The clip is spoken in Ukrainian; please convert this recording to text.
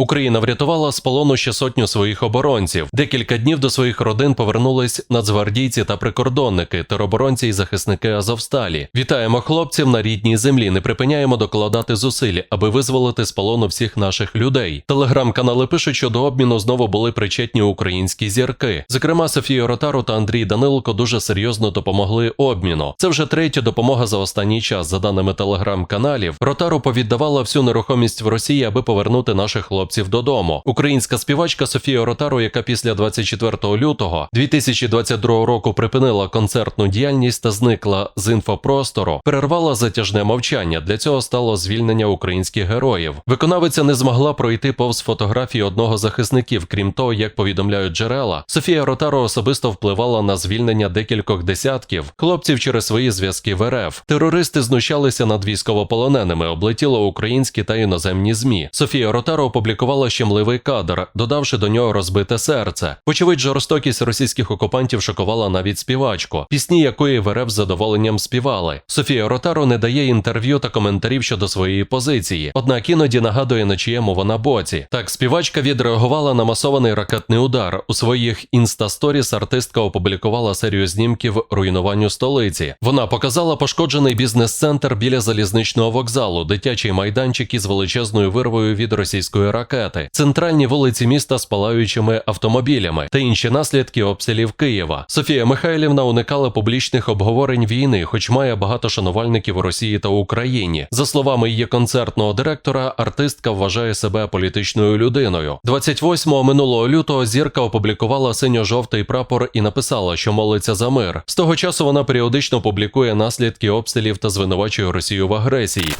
Україна врятувала з полону ще сотню своїх оборонців. Декілька днів до своїх родин повернулись нацгвардійці та прикордонники, тероборонці і захисники Азовсталі. Вітаємо хлопців на рідній землі. Не припиняємо докладати зусиль, аби визволити з полону всіх наших людей. Телеграм-канали пишуть, що до обміну знову були причетні українські зірки. Зокрема, Софія Ротару та Андрій Данилко дуже серйозно допомогли обміну. Це вже третя допомога за останній час. За даними телеграм-каналів, Ротару повіддавала всю нерухомість в Росії, аби повернути наших хлопців додому. Українська співачка Софія Ротару, яка після 24 лютого 2022 року припинила концертну діяльність та зникла з інфопростору, перервала затяжне мовчання. Для цього стало звільнення українських героїв. Виконавиця не змогла пройти повз фотографії одного захисників. Крім того, як повідомляють джерела, Софія Ротаро особисто впливала на звільнення декількох десятків хлопців через свої зв'язки в РФ. Терористи знущалися над військовополоненими, облетіло українські та іноземні змі. Софія Ротаро опублікувала щемливий кадр, додавши до нього розбите серце. Вочевидь, жорстокість російських окупантів шокувала навіть співачку, пісні якої в з задоволенням співали. Софія Ротаро не дає інтерв'ю та коментарів щодо своєї позиції, однак іноді нагадує на чиєму вона боці. Так, співачка відреагувала на масований ракетний удар. У своїх інстасторіс артистка опублікувала серію знімків руйнуванню столиці. Вона показала пошкоджений бізнес-центр біля залізничного вокзалу, дитячий майданчик із величезною вирвою від російської ракети, центральні вулиці міста з палаючими автомобілями та інші наслідки обстрілів Києва. Софія Михайлівна уникала публічних обговорень війни, хоч має багато шанувальників у Росії та Україні. За словами її концертного директора, артистка вважає себе політичною людиною. 28-го минулого лютого зірка опублікувала синьо-жовтий прапор і написала, що молиться за мир. З того часу вона періодично публікує наслідки обстрілів та звинувачує Росію в агресії.